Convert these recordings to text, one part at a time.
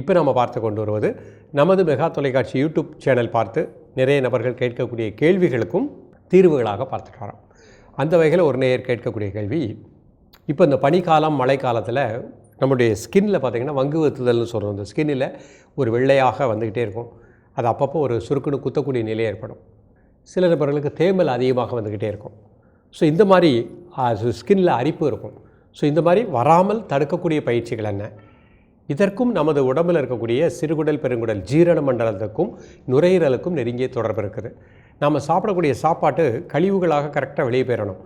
இப்போ நம்ம பார்த்து கொண்டு வருவது நமது மெகா தொலைக்காட்சி யூடியூப் சேனல் பார்த்து நிறைய நபர்கள் கேட்கக்கூடிய கேள்விகளுக்கும் தீர்வுகளாக பார்த்துட்டு வரோம். அந்த வகையில் ஒரு நேயர் கேட்கக்கூடிய கேள்வி இப்போ இந்த பனிக்காலம் மழைக்காலத்தில் நம்முடைய ஸ்கின்னில் பார்த்திங்கன்னா வங்கு வெத்துதல்னு சொல்கிறோம் இந்த ஸ்கின்னில் ஒரு வெள்ளையாக வந்துக்கிட்டே இருக்கும். அது அப்பப்போ ஒரு சுருக்குன்னு குத்தக்கூடிய நிலை ஏற்படும். சில நபர்களுக்கு தேமல் அதிகமாக வந்துக்கிட்டே இருக்கும். ஸோ இந்த மாதிரி ஸ்கின்னில் அரிப்பு இருக்கும். ஸோ இந்த மாதிரி வராமல் தடுக்கக்கூடிய பயிற்சிகள் என்ன? இதற்கும் நமது உடம்பில் இருக்கக்கூடிய சிறுகுடல் பெருங்குடல் ஜீரண மண்டலத்துக்கும் நுரையீரலுக்கும் நெருங்கிய தொடர்பு இருக்குது. நாம் சாப்பிடக்கூடிய சாப்பாட்டு கழிவுகளாக கரெக்டாக வெளியே பெறணும்.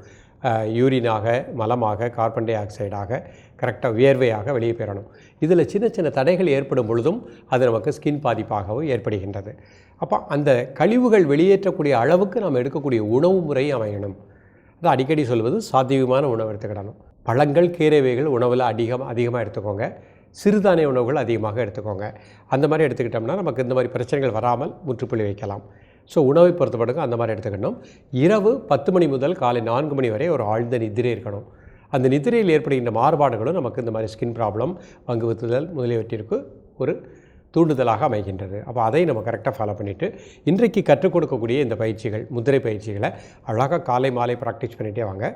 யூரினாக மலமாக கார்பன் டை ஆக்சைடாக கரெக்டாக வியர்வையாக வெளியே பெறணும். இதில் சின்ன சின்ன தடைகள் ஏற்படும் பொழுதும் அது நமக்கு ஸ்கின் பாதிப்பாகவும் ஏற்படுகின்றது. அப்போ அந்த கழிவுகள் வெளியேற்றக்கூடிய அளவுக்கு நாம் எடுக்கக்கூடிய உணவு முறை அமையணும். அது அடிக்கடி சொல்வது சாத்தியமான உணவு எடுத்துக்கிடணும். பழங்கள் கீரைவைகள் உணவில் அதிகம் அதிகமாக எடுத்துக்கோங்க. சிறுதானிய உணவுகள் அதிகமாக எடுத்துக்கோங்க. அந்த மாதிரி எடுத்துக்கிட்டோம்னா நமக்கு இந்த மாதிரி பிரச்சனைகள் வராமல் முற்றுப்புள்ளி வைக்கலாம். ஸோ உணவை பொறுத்தப்பட்டுக்கு அந்த மாதிரி எடுத்துக்கணும். இரவு பத்து மணி முதல் காலை நான்கு மணி வரை ஒரு ஆழ்ந்த நிதிரை இருக்கணும். அந்த நிதிரையில் ஏற்படுகின்ற மாறுபாடுகளும் நமக்கு இந்த மாதிரி ஸ்கின் ப்ராப்ளம் பங்கு வித்துதல் முதலியவற்றிற்கு ஒரு தூண்டுதலாக அமைகின்றது. அப்போ அதை நம்ம கரெக்டாக ஃபாலோ பண்ணிவிட்டு இன்றைக்கு கற்றுக் கொடுக்கக்கூடிய இந்த பயிற்சிகள் முதிரை பயிற்சிகளை அழகாக காலை மாலை ப்ராக்டிஸ் பண்ணிகிட்டே வாங்க.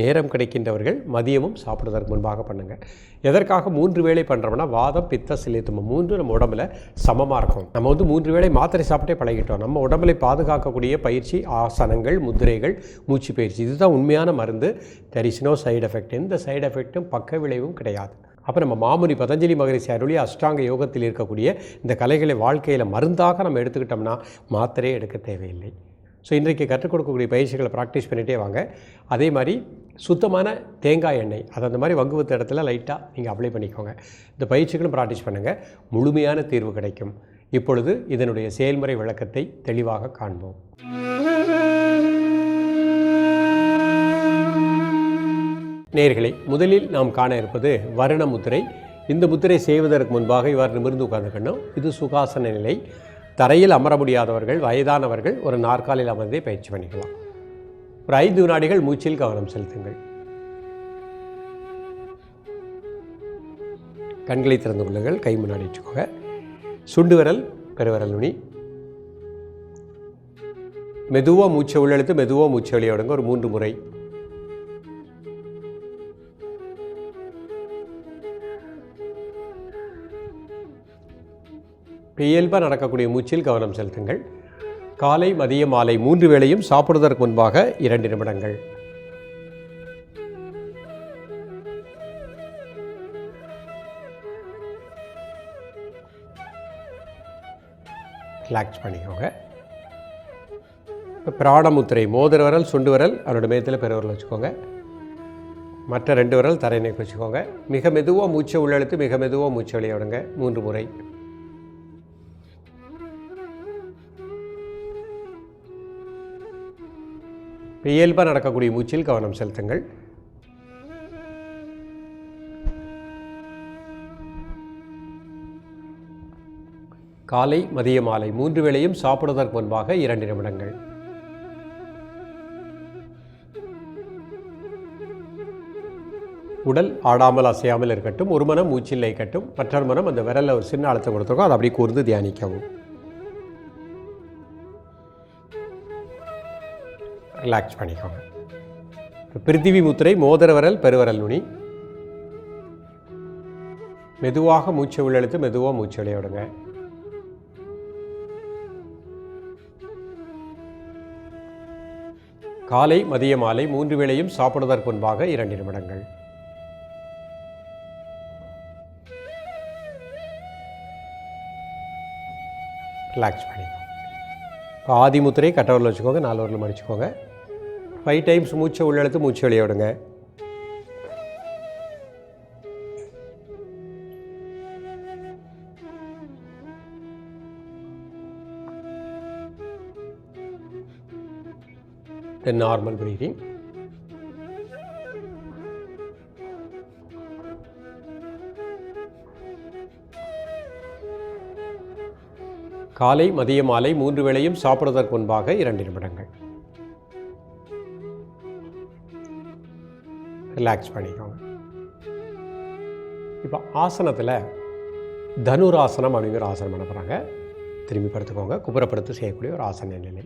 நேரம் கிடைக்கின்றவர்கள் மதியமும் சாப்பிடுவதற்கு முன்பாக பண்ணுங்கள் எதற்காக மூன்று வேளை பண்ணுறோம்னா வாதம் பித்த சிலித்தம் மூன்று நம்ம உடம்புல சமமாக இருக்கும். நம்ம வந்து மூன்று வேளை மாத்திரை சாப்பிட்டே பழகிட்டோம். நம்ம உடம்புல பாதுகாக்கக்கூடிய பயிற்சி ஆசனங்கள் முதிரைகள் மூச்சு பயிற்சி. இதுதான் உண்மையான மருந்து. There is no side effect எந்த சைடு எஃபெக்ட்டும் பக்க விளைவும் கிடையாது. அப்போ நம்ம மாமுனி பதஞ்சலி மகரிஷி அருளி அஷ்டாங்க யோகத்தில் இருக்கக்கூடிய இந்த கலைகளை வாழ்க்கையில் மருந்தாக நம்ம எடுத்துக்கிட்டோம்னா மாத்திரையே எடுக்க தேவையில்லை. ஸோ இன்றைக்கு கற்றுக் கொடுக்கக்கூடிய பயிற்சிகளை ப்ராக்டிஸ் பண்ணிகிட்டே வாங்க. அதே மாதிரி சுத்தமான தேங்காய் எண்ணெய் அது அந்த மாதிரி வங்குவத்த இடத்துல லைட்டாக நீங்கள் அப்ளை பண்ணிக்கோங்க. இந்த பயிற்சிகளும் ப்ராக்டிஸ் பண்ணுங்கள் முழுமையான தீர்வு கிடைக்கும். இப்பொழுது இதனுடைய செயல்முறை விளக்கத்தை தெளிவாக காண்போம். நேர்களை முதலில் நாம் காண இருப்பது வருண முத்திரை. இந்த முத்திரை செய்வதற்கு முன்பாக இவர் நிமிர்ந்து உட்கார்ந்துக்கணும் இது சுகாசன நிலை. தரையில் அமர முடியாதவர்கள் வயதானவர்கள் ஒரு நாற்காலில் அமர்ந்தே பயிற்சி பண்ணிக்கலாம். ஒரு ஐந்து வினாடிகள் மூச்சில் கவனம் செலுத்துங்கள். கண்களை திறந்து கொள்ளுங்கள். கை முன்னாடி வச்சுக்கோங்க. சுண்டு விரல் பெருவிரல் நுனி. மெதுவாக மூச்சை உள்ளெழுத்து மெதுவாக மூச்சை வெளியே விடுங்க. ஒரு மூன்று முறை. இயல்பாக நடக்கக்கூடிய மூச்சில் கவனம் செலுத்துங்கள். காலை மதிய மாலை மூன்று வேளையும் சாப்பிடுவதற்கு முன்பாக இரண்டு நிமிடங்கள். ரிலாக்ஸ் பண்ணிக்கோங்க. இப்போ பிராணமுத்திரை மோதிர விரல் சுண்டு விரல் அவரோட மேத்தில் பெருவரல் வச்சுக்கோங்க. மற்ற ரெண்டு விரல் தரையினைக்கு வச்சுக்கோங்க. மிக மெதுவாக மூச்சை உள்ளெழுத்து மிக மெதுவாக மூச்சை விளையாடுங்க மூன்று முறை. இயல்பாக நடக்கக்கூடிய மூச்சில் கவனம் செலுத்துங்கள். காலை மதிய மாலை மூன்று வேளையும் சாப்பிடுவதற்கு முன்பாக இரண்டு நிமிடங்கள். உடல் ஆடாமல் அசையாமல் இருக்கட்டும் ஒரு மனம் மூச்சில் இருக்கட்டும் மற்றொரு மனம் அந்த விரலில் ஒரு சின்ன அழுத்தம் கொடுத்துருக்கோம் அதை அப்படி கூர்ந்து தியானிக்கவும். ரிலாக்ஸ் பண்ணிக்கோங்க. பிருத்திவி முத்திரை மோதிர விரல் நுனி. மெதுவாக மூச்சை உள்ளெழுத்து மெதுவாக மூச்சு வெளியே விடுங்க. காலை மதிய மாலை மூன்று வேளையும் சாப்பிடுவதற்கு முன்பாக இரண்டு நிமிடங்கள். ரிலாக்ஸ் பண்ணிக்கோங்க. இப்போ ஆதி முத்திரை கட்டவரில் வச்சுக்கோங்க நாலு வரல மடிச்சுக்கோங்க ஃபைவ் டைம்ஸ் மூச்சை உள்ளெழுத்து மூச்சு வெளியே விடுங்க. The normal காலை மதிய மாலை மூன்று வேளையும் சாப்பிடுவதற்கு முன்பாக இரண்டு நிமிடங்கள். ரிலாக்ஸ் பண்ணிக்கோங்க. இப்போ ஆசனத்தில் தனுராசனம் அப்படிங்கிற ஆசனம் பண்ண போகிறாங்க திரும்பி படுத்துக்கோங்க. குப்புறப்படுத்து செய்யக்கூடிய ஒரு ஆசன நிலை.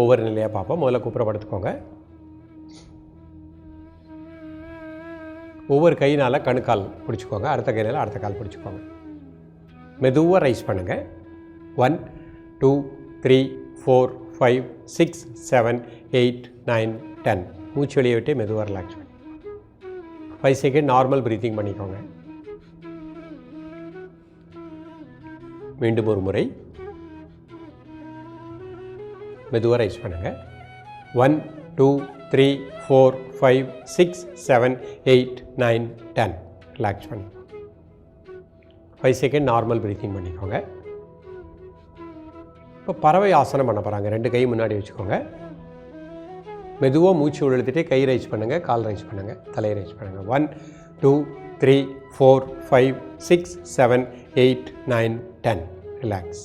ஒவ்வொரு நிலையாக பார்ப்போம். முதல்ல குப்புறப்படுத்துக்கோங்க. ஒவ்வொரு கையினால் கணுக்கால் பிடிச்சிக்கோங்க. அடுத்த கையினால் அடுத்த கால் பிடிச்சிக்கோங்க. மெதுவாக ரைஸ் பண்ணுங்கள் one two three four five six seven eight nine ten மூச்சு வெளியே விட்டு மெதுவாக relax five second normal breathing பண்ணிக்கோங்க. மீண்டும் ஒரு முறை. மெதுவாக ரைஸ் பண்ணுங்கள் one two three four five six seven eight nine ten relax பண்ணி. ஃபைவ் செகண்ட் நார்மல் ப்ரீத்திங் பண்ணிக்கோங்க. இப்போ பறவை ஆசனம் பண்ண போகிறாங்க ரெண்டு கை முன்னாடி வச்சுக்கோங்க. மெதுவாக மூச்சு உழுத்திட்டே கை ரைஸ் பண்ணுங்கள் கால் ரைஸ் பண்ணுங்கள் தலை ரைஸ் பண்ணுங்கள் one two three four five six seven eight nine ten relax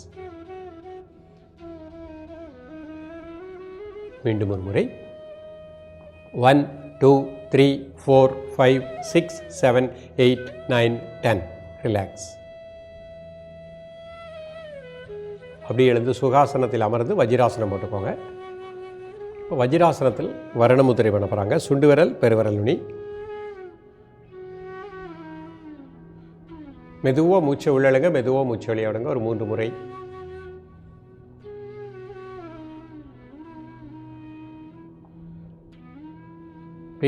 மீண்டும் ஒரு முறை. One two three four five six seven eight nine ten relax அப்படி எழுந்து சுகாசனத்தில் அமர்ந்து வஜ்ராசனம் போட்டுக்கோங்க. இப்போ வஜ்ராசனத்தில் வரணமுத்திரை பண்ண போகிறாங்க சுண்டு விரல் பெருவிரல் நுனி. மெதுவாக மூச்சை உள்ளழுங்க மெதுவாக மூச்சு வெளியாடுங்க ஒரு மூன்று முறை.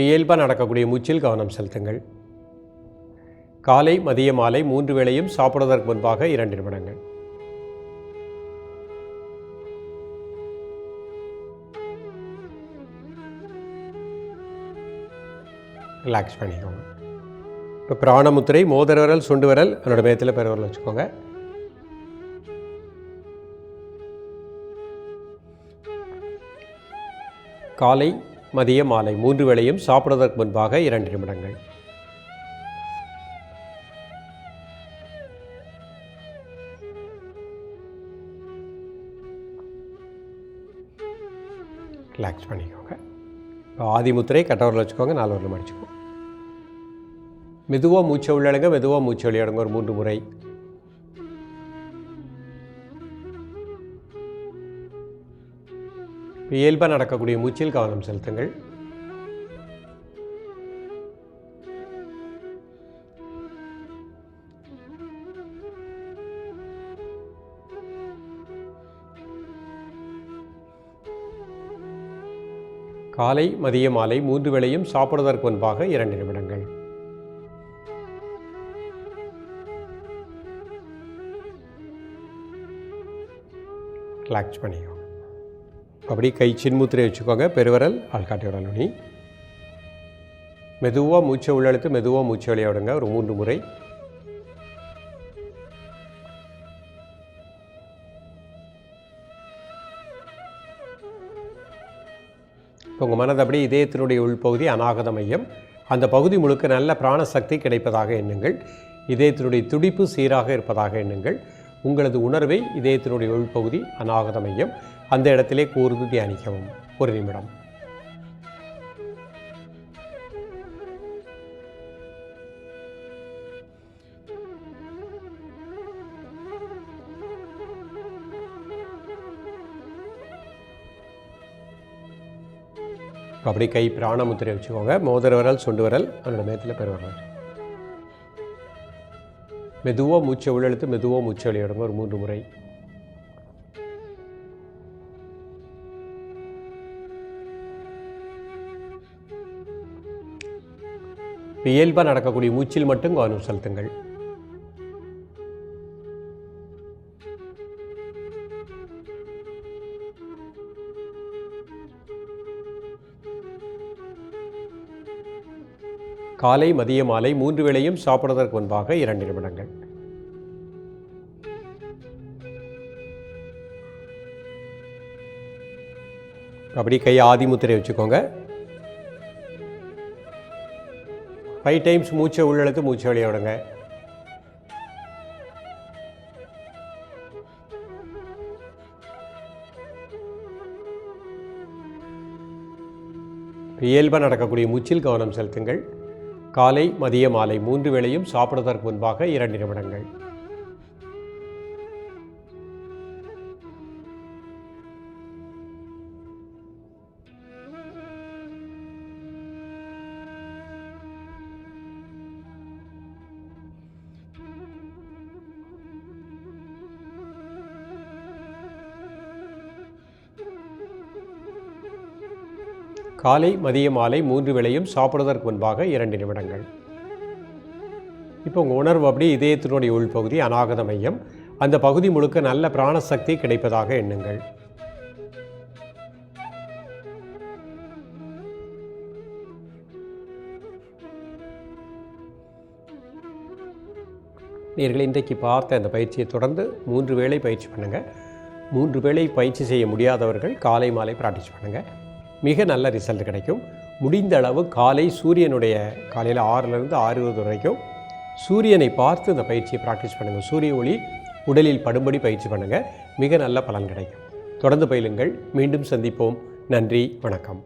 இயல்பாக நடக்கக்கூடிய மூச்சில் கவனம் செலுத்துங்கள். காலை மதிய மாலை மூன்று வேளையும் சாப்பிடுவதற்கு முன்பாக இரண்டு நிமிடங்கள். ரிலாக்ஸ் பண்ணிக்கோங்க. இப்போ பிராணமுத்திரை மோதிர விரல் சுண்டு விரல் என்னோட மேத்தில் பெருவிரல் வச்சுக்கோங்க. காலை மதிய மாலை மூன்று வேளையும் சாப்பிடுவதற்கு முன்பாக இரண்டு நிமிடங்கள். ரிலாக்ஸ் பண்ணிக்கோங்க. இப்போ ஆதிமுத்திரை கட்டவரில் வச்சுக்கோங்க நாலு வரல அடிச்சுக்கோங்க. மெதுவாக மூச்சை உள்ளடங்க மெதுவாக மூச்சை வெளியிடுங்க ஒரு மூன்று முறை. இயல்பாக நடக்கக்கூடிய மூச்சில் கவனம் செலுத்துங்கள். காலை மதிய மாலை மூன்று வேளையும் சாப்பிடுவதற்கு முன்பாக இரண்டு நிமிடங்கள். ரிலாக்ஸ் பண்ணிக்கோங்க அப்படி கை சின்முத்திரை வச்சுக்கோங்க. பெருவரல் ஆள்காட்டி நுனி மெதுவாக மூச்சை உள்ளெழுத்து மெதுவாக மூச்சை விடுங்க. ஒரு மூன்று முறை. இப்போ உங்கள் மனது அப்படியே இதயத்தினுடைய உள்பகுதி அநாகத மையம். அந்த பகுதி முழுக்க நல்ல பிராணசக்தி கிடைப்பதாக எண்ணுங்கள். இதயத்தினுடைய துடிப்பு சீராக இருப்பதாக எண்ணுங்கள். உங்களது உணர்வை இதயத்தினுடைய உள்பகுதி அநாகத மையம் அந்த இடத்திலே கூர்ந்து தியானிக்கவும். ஒரு நிமிடம். அப்படி கை பிராணமுத்திரை வச்சுக்கோங்க. மோதிர விரல் சுண்டு விரல் அதனோட மேத்தில் பெருவிரல் மெதுவாக மூச்சை உள்ளெழுத்து மெதுவாக மூச்சை வெளியிடுங்க. ஒரு மூன்று முறை. இயல்பாக நடக்கக்கூடிய மூச்சில் மட்டும் கவனம் செலுத்துங்கள். காலை மதிய மாலை மூன்று வேளையும் சாப்பிடுவதற்கு முன்பாக இரண்டு நிமிடங்கள். அப்படி கை ஆதி முத்திரை வச்சுக்கோங்க. ஃபைவ் டைம்ஸ் மூச்சை உள்ளெழுத்து மூச்சை வெளியே விடுங்க. இயல்பாக நடக்கக்கூடிய மூச்சில் கவனம் செலுத்துங்கள். காலை மதிய மாலை மூன்று வேளையும் சாப்பிடுவதற்கு முன்பாக இரண்டு நிமிடங்கள். காலை மதிய மாலை மூன்று வேளையும் சாப்பிடுவதற்கு முன்பாக இரண்டு நிமிடங்கள். இப்போ உங்கள் உணர்வு அப்படி இதயத்தினுடைய உள்பகுதி அநாகத மையம். அந்த பகுதி முழுக்க நல்ல பிராணசக்தி கிடைப்பதாக எண்ணுங்கள். நீங்கள் இன்றைக்கு பார்த்த அந்த பயிற்சியை தொடர்ந்து மூன்று வேளை பயிற்சி பண்ணுங்கள் மூன்று வேளை பயிற்சி செய்ய முடியாதவர்கள் காலை மாலை ப்ராக்டிஸ் பண்ணுங்கள் மிக நல்ல ரிசல்ட் கிடைக்கும். முடிந்த அளவு காலை சூரியனுடைய காலையில் ஆறுலேருந்து ஆறு இருபது வரைக்கும் சூரியனை பார்த்து இந்த பயிற்சியை ப்ராக்டிஸ் பண்ணுங்கள் சூரிய ஒளி உடலில் படும்படி பயிற்சி பண்ணுங்கள் மிக நல்ல பலன் கிடைக்கும். தொடர்ந்து பயிலுங்கள். மீண்டும் சந்திப்போம். நன்றி. வணக்கம்.